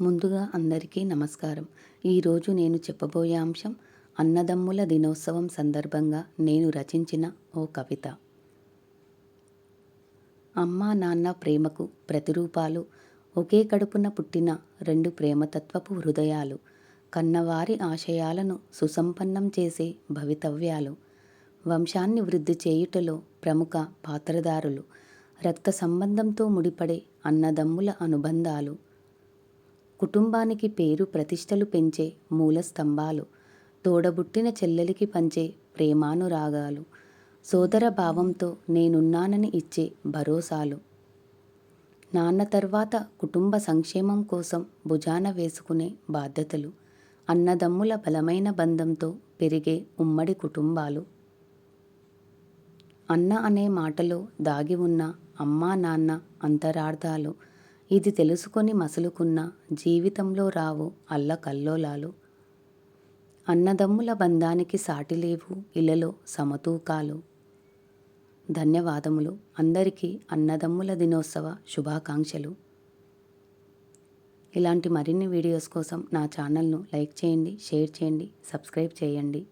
ముందుగా అందరికీ నమస్కారం. ఈరోజు నేను చెప్పబోయే అంశం అన్నదమ్ముల దినోత్సవం సందర్భంగా నేను రచించిన ఓ కవిత. అమ్మా నాన్న ప్రేమకు ప్రతిరూపాలు ఒకే కడుపున పుట్టిన రెండు ప్రేమతత్వపు హృదయాలు కన్నవారి ఆశయాలను సుసంపన్నం చేసే భవితవ్యాలు వంశాన్ని వృద్ధి చేయుటలో ప్రముఖ పాత్రదారులు రక్త సంబంధంతో ముడిపడే అన్నదమ్ముల అనుబంధాలు కుటుంబానికి పేరు ప్రతిష్టలు పెంచే మూల స్తంభాలు తోడబుట్టిన చెల్లెలికి పంచే ప్రేమానురాగాలు సోదర భావంతో నేనున్నానని ఇచ్చే భరోసాలు. నాన్న తర్వాత కుటుంబ సంక్షేమం కోసం భుజాన వేసుకునే బాధ్యతలు అన్నదమ్ముల బలమైన బంధంతో పెరిగే ఉమ్మడి కుటుంబాలు. అన్న అనే మాటలో దాగి ఉన్న అమ్మా నాన్న అంతరార్థాలు ఇది తెలుసుకొని మసులుకున్న జీవితంలో రావు అల్లకల్లోలాలు అన్నదమ్ముల బంధానికి సాటి లేవు ఇలలో సమతూకాలు. ధన్యవాదములు. అందరికీ అన్నదమ్ముల దినోత్సవ శుభాకాంక్షలు. ఇలాంటి మరిన్ని వీడియోస్ కోసం నా ఛానల్ను లైక్ చేయండి షేర్ చేయండి సబ్స్క్రైబ్ చేయండి.